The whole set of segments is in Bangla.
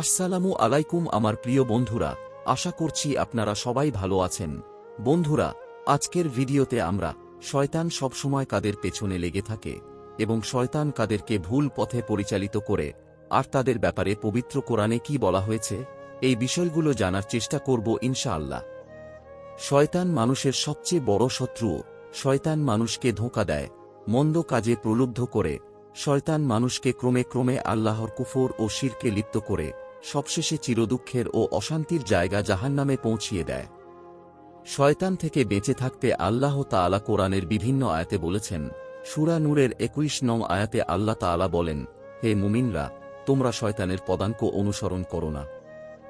আসসালামু আলাইকুম আমার প্রিয় বন্ধুরা, আশা করছি আপনারা সবাই ভালো আছেন। বন্ধুরা, আজকের ভিডিওতে আমরা শয়তান সবসময় কাদের পেছনে লেগে থাকে এবং শয়তান কাদেরকে ভুল পথে পরিচালিত করে, আর তাদের ব্যাপারে পবিত্র কোরআনে কি বলা হয়েছে, এই বিষয়গুলো জানার চেষ্টা করব ইনশাআল্লাহ। শয়তান মানুষের সবচেয়ে বড় শত্রু, শয়তান মানুষকে ধোঁকা দেয়, মন্দ কাজে প্রলুব্ধ করে, শয়তান মানুষকে ক্রমে ক্রমে আল্লাহর কুফর ও শিরকে লিপ্ত করে সবশেষে চিরদুঃখের ও অশান্তির জায়গা জাহান্নামে পৌঁছিয়ে দেয়। শয়তান থেকে বেঁচে থাকতে আল্লাহ তাআলা কোরআনের বিভিন্ন আয়াতে বলেছেন, সুরা নূরের একুশ নং আয়াতে আল্লাহ তাআলা বলেন, হে মুমিনরা, তোমরা শয়তানের পদাঙ্ক অনুসরণ করো না।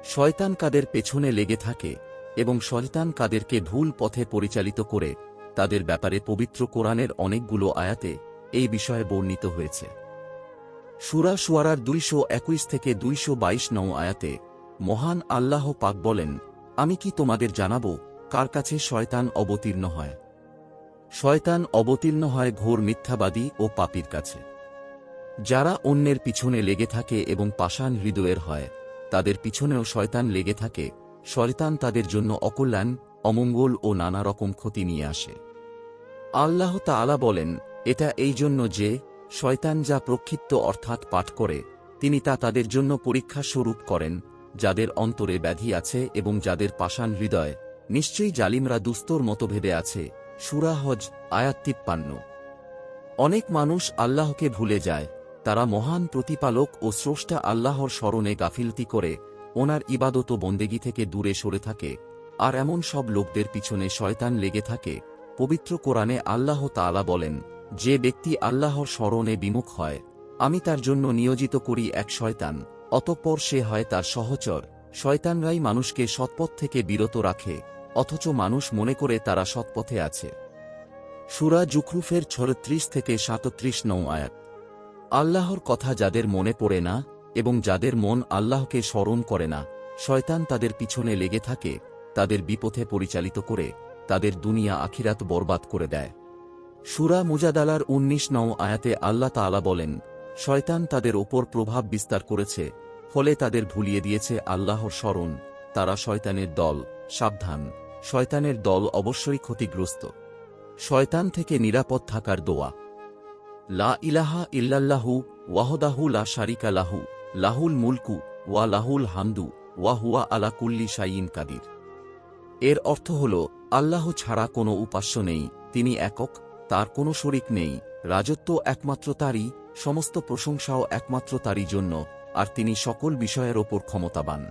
শয়তান কাদের পেছনে লেগে থাকে এবং শয়তান কাদেরকে ভুল পথে পরিচালিত করে, তাদের ব্যাপারে পবিত্র কোরআনের অনেকগুলো আয়াতে এই বিষয়ে বর্ণিত হয়েছে। সুরা সুয়ারার দুইশো একুশ থেকে দুইশো বাইশ নং আয়াতে মহান আল্লাহ পাক বলেন, আমি কি তোমাদের জানাব কার কাছে শয়তান অবতীর্ণ হয়? শয়তান অবতীর্ণ হয় ঘোর মিথ্যাবাদী ও পাপীর কাছে। যারা অন্যের পিছনে লেগে থাকে এবং পাষাণ হৃদয়ের হয়, তাদের পিছনেও শয়তান লেগে থাকে। শয়তান তাদের জন্য অকল্যাণ, অমঙ্গল ও নানা রকম ক্ষতি নিয়ে আসে। আল্লাহ তাআলা বলেন, এটা এই জন্য যে শয়তান যা প্রক্ষিপ্ত অর্থাৎ পাঠ করে, তিনি তা তাদের জন্য পরীক্ষা স্বরূপ করেন, যাদের অন্তরে ব্যাধি আছে এবং যাদের পাষাণ হৃদয়, নিশ্চয়ই জালিমরা দুস্তর মতভেদে আছে সুরাহজ আয়াত তিপ্পান্ন। অনেক মানুষ আল্লাহকে ভুলে যায়, তারা মহান প্রতিপালক ও স্রষ্টা আল্লাহর স্মরণে গাফিলতি করে, ওনার ইবাদত বন্দেগী থেকে দূরে সরে থাকে, আর এমন সব লোকদের পিছনে শয়তান লেগে থাকে, পবিত্র কোরআনে আল্লাহ তাআলা বলেন যে ব্যক্তি আল্লাহর স্মরণে বিমুখ হয়, আমি তার জন্য নিয়োজিত করি এক শয়তান, অতঃপর সে হয় তার সহচর। শয়তানরাই মানুষকে সৎপথ থেকে বিরত রাখে, অথচ মানুষ মনে করে তারা সৎপথে আছে। সুরা জুখরুফের ছত্রিশ থেকে সাতত্রিশ নৌ আয়াত। আল্লাহর কথা যাদের মনে পড়ে না, এবং যাদের মন আল্লাহকে স্মরণ করে না, শয়তান তাদের পিছনে লেগে থাকে, তাদের বিপথে পরিচালিত করে, তাদের দুনিয়া আখিরাত বরবাদ করে দেয়। সুরা মুজাদালার উনিশ নও আয়াতে আল্লাহ তাআলা বলেন, শয়তান তাদের ওপর প্রভাব বিস্তার করেছে, ফলে তাদের ভুলিয়ে দিয়েছে আল্লাহর স্মরণ। তারা শয়তানের দল, সাবধান। শয়তানের দল অবশ্যই ক্ষতিগ্রস্ত। শয়তান থেকে নিরাপদ থাকার দোয়া। লা ইলাহা ইল্লাল্লাহু ওয়াহদাহু লা শারিকা লাহু, লাহুল মুলকু ওয়া লাহুল হামদু ওয়া হুয়া আলা কুল্লি শাইইন কাদির। এর অর্থ হল, আল্লাহ ছাড়া কোনো উপাস্য নেই, তিনি একক তার কোনো শরিক নেই, রাজত্ব একমাত্র তারই, সমস্ত প্রশংসাও একমাত্র তারই জন্য, আর তিনি সকল বিষয়ের ওপর ক্ষমতাবান।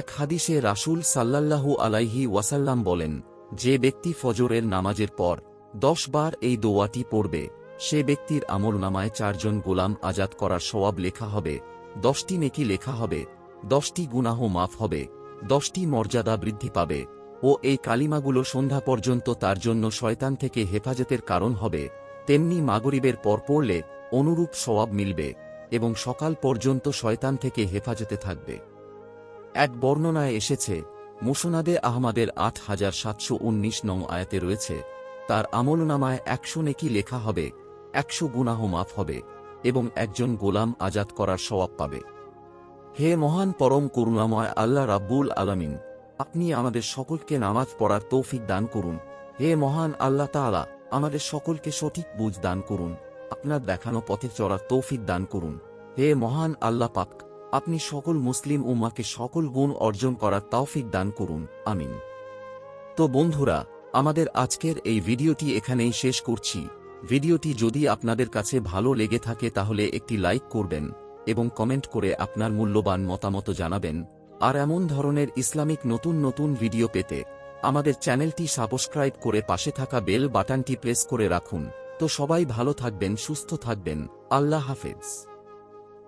এক হাদিসে রাসূল সাল্লাল্লাহু আলাইহি ওয়াসাল্লাম বলেন, যে ব্যক্তি ফজরের নামাজের পর দশ বার এই দোয়াটি পড়বে, সে ব্যক্তির আমল নামায় চারজন গোলাম আজাদ করার সওয়াব লেখা হবে, দশটি নেকি লেখা হবে, দশটি গুনাহ মাফ হবে, দশটি মর্যাদা বৃদ্ধি পাবে ও এই কালিমাগুলো সন্ধ্যা পর্যন্ত তার জন্য শয়তান থেকে হেফাজতের কারণ হবে, তেমনি মাগরিবের পর পড়লে অনুরূপ সওয়াব মিলবে এবং সকাল পর্যন্ত শয়তান থেকে হেফাজতে থাকবে। এক বর্ণনায় এসেছে, মুসনাদে আহমাদের আট হাজার সাতশো উনিশ নং আয়াতে রয়েছে, তার আমলনামায় একশো নেকি লেখা হবে, একশো গুনাহ মাফ হবে এবং একজন গোলাম আজাদ করার সওয়াব পাবে। হে মহান পরম করুণাময় আল্লাহ রাব্বুল আলামিন আপনি আমাদের সকলকে নামাজ পড়ার তৌফিক দান করুন। হে মহান আল্লাহ তাআলা, আমাদের সকলকে সঠিক বুঝ দান করুন। আপনার দেখানো পথে চলার তৌফিক দান করুন। হে মহান আল্লাহ পাক, আপনি সকল মুসলিম উম্মাকে সকল গুণ অর্জন করার তৌফিক দান করুন। আমিন। তো বন্ধুরা, আমাদের আজকের এই ভিডিওটি এখানেই শেষ করছি। ভিডিওটি যদি আপনাদের কাছে ভালো লেগে থাকে তাহলে একটি লাইক করবেন এবং কমেন্ট করে আপনার মূল্যবান মতামত জানাবেন। আর এমন ধরনের ইসলামিক নতুন নতুন ভিডিও পেতে আমাদের চ্যানেলটি সাবস্ক্রাইব করে পাশে থাকা বেল বাটনটি প্রেস করে রাখুন। তো সবাই ভালো থাকবেন, সুস্থ থাকবেন। আল্লাহ হাফেজ।